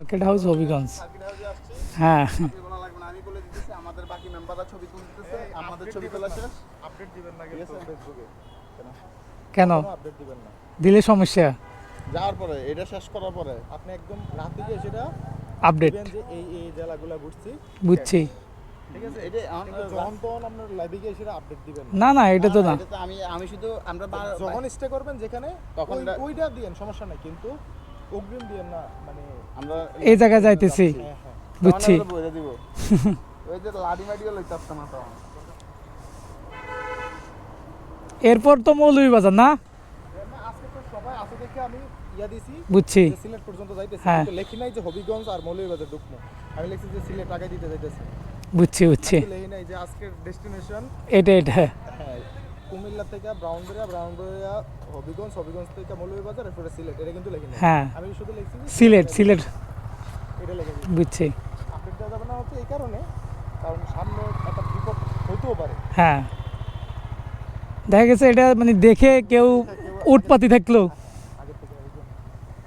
Market house Habiganj হ্যাঁ। আপনি বলা লাগবে না আমি বলে দিতেছি আমাদের বাকি মেম্বাররা ছবি তুলতেছে আমাদের ছবি তোলা শেষ। আপডেট দিবেন না ঠিক কিন্তু আছে? ফেসবুকে কেন? আপডেট দিবেন না। দিলে সমস্যা। যাওয়ার পরে এটা শেষ করার পরে আপনি একদম রাতে গিয়ে সেটা আপডেট দিবেন যে এই এই জেলাগুলো ঘুরছি। বুঝছি। ঠিক আছে এটা কিন্তু যখন তখন আপনার লাইভে গিয়ে সেটা আপডেট দিবেন না। না না এটা তো না আমি আমি শুধু আমরা যখন স্টে করবেন যেখানে তখন ওইটা দিয়েন সমস্যা নাই। কিন্তু অগ্রিম দিয়েন না মানে আমরা এই জায়গায় যাইতেছি। হ্যাঁ হ্যাঁ। বুঝছি। বলে দিব। ওই যে লাডি মাডিও লইতে আসতাম এরপর তো মৌলভীবাজার না? না, আজকে তো সবাই আছে দেখে আমি ইয়া দিছি। বুঝছি। সিলেট পর্যন্ত যাইতেছি। হ্যাঁ। কিন্তু লেখি নাই যে হবিগঞ্জ আর মৌলভীবাজার আমি লিখছি যে সিলেট আগে দিতে যাইতেছি। বুঝছি বুঝছি। লেখি নাই যে আজকের ডেস্টিনেশন এটা এটা। হ্যাঁ কুমিল্লা থেকে ব্রাউনবেরিয়া ব্রাউনবেরিয়া হবিগঞ্জ হবিগঞ্জ থেকে মৌলভীবাজার এরপরে সিলেট এটা কিন্তু লেখিনি। হ্যাঁ। আমি শুধু লিখছি? সিলেট সিলেট। এটা লেখেন। দিই বুঝছি। আপডেট দেওয়া যাবে না হচ্ছে এই কারণে কারণ সামনে একটা বিপদ হতেও পারে। হ্যাঁ। দেখা গেছে এটা মানে দেখে কেউ উটপাতি থাকল।